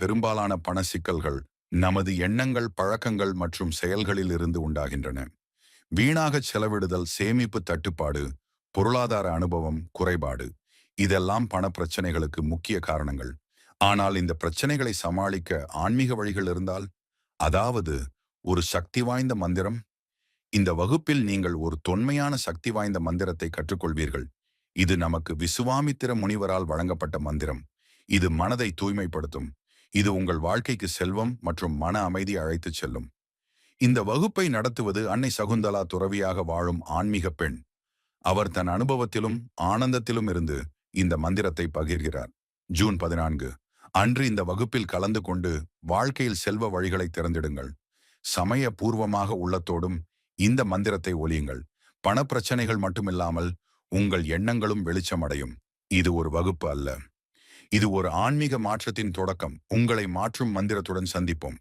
பெரும்பாலான பண சிக்கல்கள் நமது எண்ணங்கள் பழக்கங்கள் மற்றும் செயல்களில் இருந்து உண்டாகின்றன. வீணாகச் செலவிடுதல் சேமிப்பு தட்டுப்பாடு பொருளாதார அனுபவம் குறைபாடு இதெல்லாம் பண பிரச்சனைகளுக்கு முக்கிய காரணங்கள். ஆனால் இந்த பிரச்சனைகளை சமாளிக்க ஆன்மீக வழிகள் இருந்தால் அதாவது ஒரு சக்தி வாய்ந்த மந்திரம். இந்த வகுப்பில் நீங்கள் ஒரு தொன்மையான சக்தி வாய்ந்த மந்திரத்தை கற்றுக்கொள்வீர்கள். இது நமக்கு விசுவாமித்திர முனிவரால் வழங்கப்பட்ட மந்திரம். இது மனதை தூய்மைப்படுத்தும். இது உங்கள் வாழ்க்கைக்கு செல்வம் மற்றும் மன அமைதி அழைத்துச் செல்லும். இந்த வகுப்பை நடத்துவது அன்னை சகுந்தலா துறவியாக வாழும் ஆன்மீக பெண். அவர் தன் அனுபவத்திலும் ஆனந்தத்திலும் இருந்து இந்த மந்திரத்தை பகிர்கிறார். ஜூன் பதினான்கு. அன்று இந்த வகுப்பில் கலந்து கொண்டு வாழ்க்கையில் செல்வ வழிகளை திறந்திடுங்கள். சமய பூர்வமாக உள்ளத்தோடும் இந்த மந்திரத்தை ஒலியுங்கள். பணப்பிரச்சனைகள் மட்டுமில்லாமல் உங்கள் எண்ணங்களும் வெளிச்சமடையும். இது ஒரு வகுப்பு அல்ல. இது ஒரு ஆன்மீக மாற்றத்தின் தொடக்கம். உங்களை மாற்றும் மந்திரத்துடன் சந்திப்போம்.